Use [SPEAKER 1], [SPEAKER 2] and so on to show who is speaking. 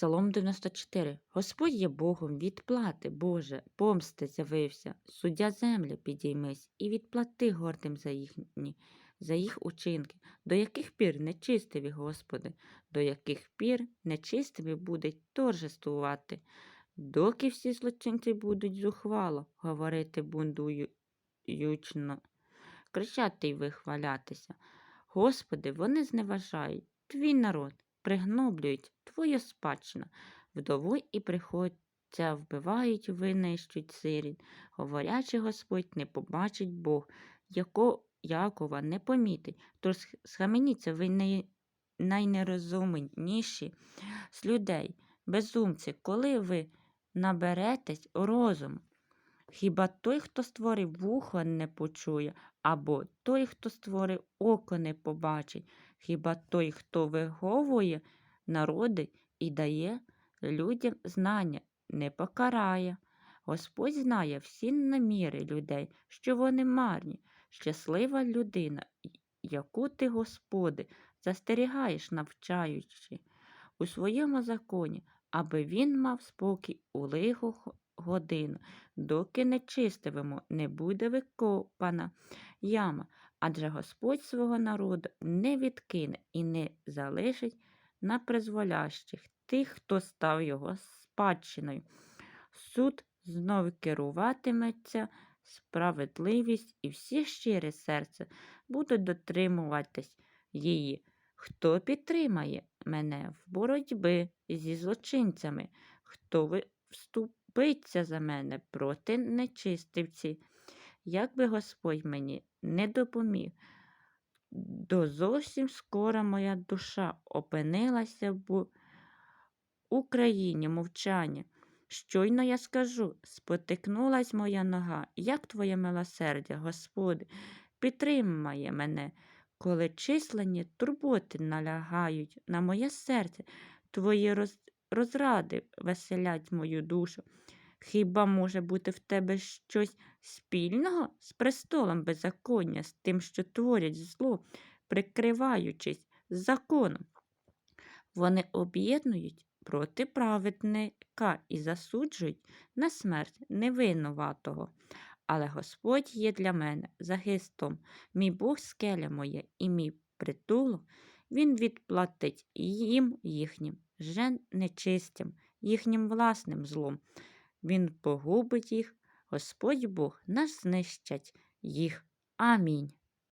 [SPEAKER 1] Псалом 94. Господь є Богом відплати, Боже, помсти з'явився. Суддя землі підіймись і відплати гордим за їхні, за їх учинки, до яких пір нечистиві, Господи, до яких пір нечистиві будуть торжествувати, доки всі злочинці будуть зухвало говорити бундуючно, кричати й вихвалятися. Господи, вони зневажають твій народ, пригноблюють твою спадщину, вдову і приходця вбивають, винищують сиріт, говорячи Господь, не побачить Бог, яко Якова не помітить, тож схаменіться ви най... найнерозумніші з людей, безумці, коли ви наберетесь розуму. Хіба той, хто створив вухо, не почує, або той, хто створив око, не побачить, хіба той, хто виговує народи і дає людям знання, не покарає. Господь знає всі наміри людей, що вони марні, щаслива людина, яку ти, Господи, застерігаєш, навчаючи у своєму законі, аби він мав спокій у лиху годину, доки нечистивому не буде викопана яма, адже Господь свого народу не відкине і не залишить на призволящих тих, хто став його спадщиною. Суд знов керуватиметься справедливість і всі щире серце будуть дотримуватись її. Хто підтримає мене в боротьбі зі злочинцями, хто вступиться за мене проти нечистивці, як би Господь мені не допоміг, до зовсім скоро моя душа опинилася в Україні мовчання. Щойно я скажу, спотикнулась моя нога, як твоє милосердя, Господи, підтримає мене, коли численні турботи налягають на моє серце, твої роз... розради веселять мою душу. Хіба може бути в тебе щось спільного з престолом беззаконня, з тим, що творять зло, прикриваючись законом? Вони об'єднують проти праведника і засуджують на смерть невинуватого. Але Господь є для мене захистом, мій Бог скеля моє і мій притулок, Він відплатить їм їхнім же нечистим, їхнім власним злом. Він погубить їх, Господь Бог нас знищать їх. Амінь.